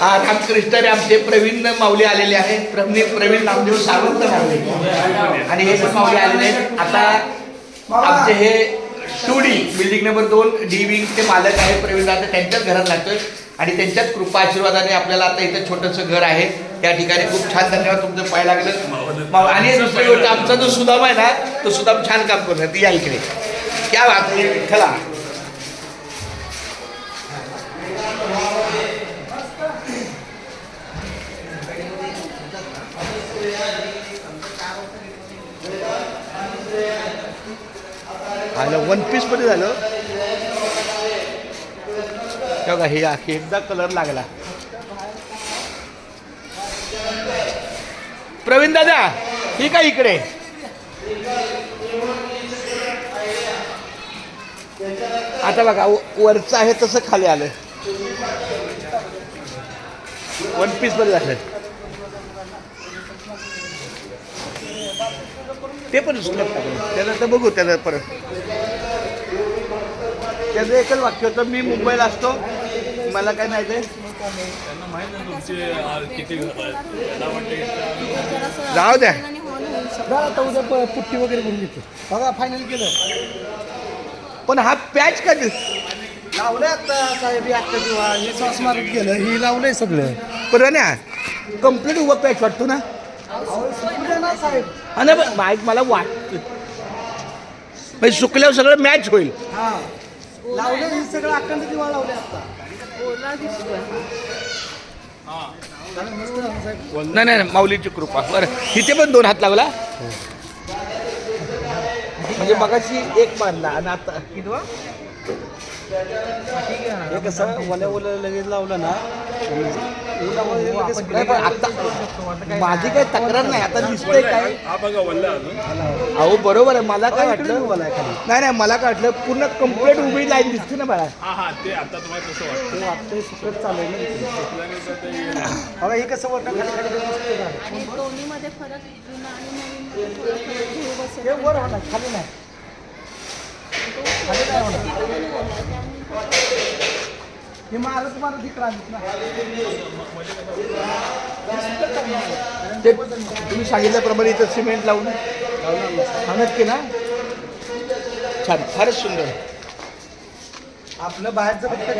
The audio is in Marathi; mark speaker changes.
Speaker 1: आ, रामकृष्ण आमचे प्रवीण माऊली आलेले आहेत. प्रवीण प्रवीण नामदेव सावंत माऊली. आणि हे पण माऊली आलेले आहेत. आता आमचे हे टू डी बिल्डिंग नंबर दोन डी विंगचे मालक आहे प्रवीण दादा. त्यांच्याच घरात लागतोय आणि त्यांच्याच कृपा आशीर्वादाने आपल्याला आता इथं छोटंसं घर आहे. त्या ठिकाणी खूप छान धन्यवाद तुमचं पाय लागलं. आणि दुसरी गोष्ट आमचा जो सुदाम आहे ना तो सुदाम छान काम करतो या इकडे. क्या बात आहे आलं वन पीसमध्ये झालं. हे बघा हे आखी एकदा कलर लागला. प्रवीण दादा ही का इकडे? आता बघा वरचं आहे तसं खाली आलं. वन पीसमध्ये झालं ते पण स्लॅब टाकलं त्याला तर बघू त्याला परत. त्याचं एकच वाक्य होतं मी मुंबईला असतो मला काय नाही ते
Speaker 2: त्यांना माहीत आहे तुमचे आ, किती घर आहेत. त्यांना वाटते
Speaker 1: जाऊ द्या.
Speaker 3: आता उद्या प- पुट्टी वगैरे करून घेतो. बघा फायनल केलं.
Speaker 1: पण हा पॅच का दिस
Speaker 3: लावलंय आता साहेब हे आता किंवा हे श्वास मारत गेलं ही लावलंय सगळं.
Speaker 1: बरं ना कंप्लीट उभं पॅच वाटतो ना?
Speaker 3: अहो,
Speaker 1: हा ना पण माहीत मला वाटत म्हणजे सुकल्यावर सगळं मॅच होईल.
Speaker 3: लावले ही सगळं अखंड लावले आता.
Speaker 1: नाही नाही नाही, माऊलीची कृपा. बरं. इथे पण दोन हात लावला म्हणजे मगाशी एक मारला आणि आता किती?
Speaker 3: हे कसं ओल्या ओल्या लगेच लावलं ना? उन्हामुळे हे लगेच
Speaker 1: नाही, पण आता माझी काही तक्रार नाही आता दिसतंय काय?
Speaker 2: हा बघा वल्ला अजून.
Speaker 1: अहो बरोबर आहे मला काय वाटलं. नाही नाही मला काय वाटलं पूर्ण कंप्लीट उभी लाईन दिसते ना मला
Speaker 2: हा हा ते आता तुम्हाला कसं वाटतं.
Speaker 3: ते वाटतंय सुकत चालू आहे ना
Speaker 2: ते
Speaker 3: हे कसं वरनं खाली खाली खाली मस्त झालं.
Speaker 4: आणि दोन्हीमध्ये फरक जुना आणि नवीन मध्ये थोडा फरक बसेल
Speaker 3: हे वर होणार खाली नाही खाली नाही होणार
Speaker 4: तिकडून बोलला त्यामुळे
Speaker 3: हे मारत मारत इकडं आलीत ना.
Speaker 1: ते तुम्ही सांगितल्याप्रमाणे इथं सिमेंट लावून हा नक्की ना? छान फारच सुंदर.
Speaker 3: आपलं बाहेरचं फक्त